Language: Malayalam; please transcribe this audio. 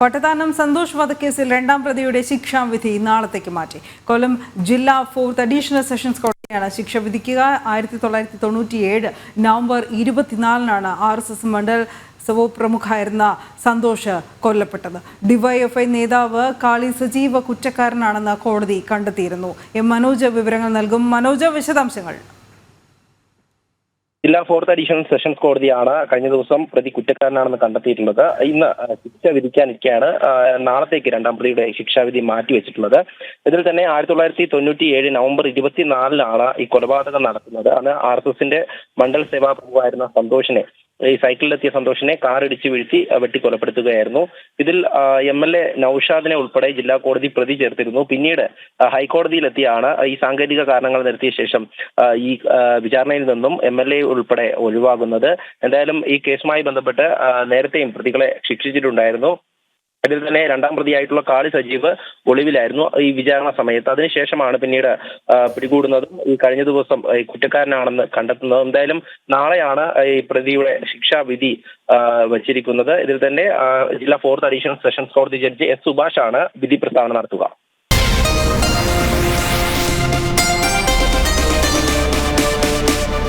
പട്ടത്താനം സന്തോഷ് വധക്കേസിൽ രണ്ടാം പ്രതിയുടെ ശിക്ഷാവിധി നാളത്തേക്ക് മാറ്റി. കൊല്ലം ജില്ലാ ഫോർത്ത് അഡീഷണൽ സെഷൻസ് കോടതിയാണ് ശിക്ഷ വിധിക്കുക. ആയിരത്തി തൊള്ളായിരത്തി തൊണ്ണൂറ്റിയേഴ് നവംബർ ഇരുപത്തിനാലിനാണ് ആർ എസ് എസ് മണ്ഡൽ സവോ പ്രമുഖായിരുന്ന സന്തോഷ് കൊല്ലപ്പെട്ടത്. ഡിവൈഎഫ്ഐ നേതാവ് കാളി സജീവ കുറ്റക്കാരനാണെന്ന് കോടതി കണ്ടെത്തിയിരുന്നു. എം മനോജ് വിവരങ്ങൾ നൽകും. മനോജ് വിശദാംശങ്ങൾ. ജില്ലാ ഫോർത്ത് അഡീഷണൽ സെഷൻസ് കോടതിയാണ് കഴിഞ്ഞ ദിവസം പ്രതി കുറ്റക്കാരനാണെന്ന് കണ്ടെത്തിയിട്ടുള്ളത്. ഇന്ന് ശിക്ഷ വിധിക്കാനിരിക്കെയാണ്. നാളത്തേക്ക് രണ്ടാം പ്രതിയുടെ ശിക്ഷാവിധി മാറ്റിവെച്ചിട്ടുള്ളത്. ഇതിൽ തന്നെ ആയിരത്തി തൊള്ളായിരത്തി തൊണ്ണൂറ്റി ഏഴ് നവംബർ ഇരുപത്തിനാലിനാണ് ഈ കൊലപാതകം നടക്കുന്നത്. അന്ന് ആർ എസ് എസിന്റെ മണ്ഡൽ സേവാ പ്രഭുവായിരുന്ന സന്തോഷിനെ ഈ സൈക്കിളിലെത്തിയ സന്തോഷിനെ കാറിടിച്ച് വീഴ്ത്തി കൊലപ്പെടുത്തുകയായിരുന്നു ഇതിൽ എം എൽ എ നൌഷാദിനെ ഉൾപ്പെടെ ജില്ലാ കോടതി പ്രതി ചേർത്തിരുന്നു. പിന്നീട് ഹൈക്കോടതിയിലെത്തിയാണ് ഈ സാങ്കേതിക കാരണങ്ങൾ നിരത്തിയ ശേഷം ഈ വിചാരണയിൽ നിന്നും എം എൽ എ ഉൾപ്പെടെ ഒഴിവാകുന്നത്. എന്തായാലും ഈ കേസുമായി ബന്ധപ്പെട്ട് നേരത്തെയും പ്രതികളെ ശിക്ഷിച്ചിട്ടുണ്ടായിരുന്നു. അതിൽ തന്നെ രണ്ടാം പ്രതിയായിട്ടുള്ള കാളി സജീവ് ഒളിവിലായിരുന്നു ഈ വിചാരണ സമയത്ത്. അതിനുശേഷമാണ് പിന്നീട് പിടികൂടുന്നതും ഈ കഴിഞ്ഞ ദിവസം കുറ്റക്കാരനാണെന്ന് കണ്ടെത്തുന്നതും. എന്തായാലും നാളെയാണ് ഈ പ്രതിയുടെ ശിക്ഷാവിധി വച്ചിരിക്കുന്നത്. ഇതിൽ തന്നെ ജില്ലാ ഫോർത്ത് അഡീഷണൽ സെഷൻസ് കോടതി ജഡ്ജി എസ് സുഭാഷ് ആണ് വിധി പ്രസ്താവന നടത്തുക.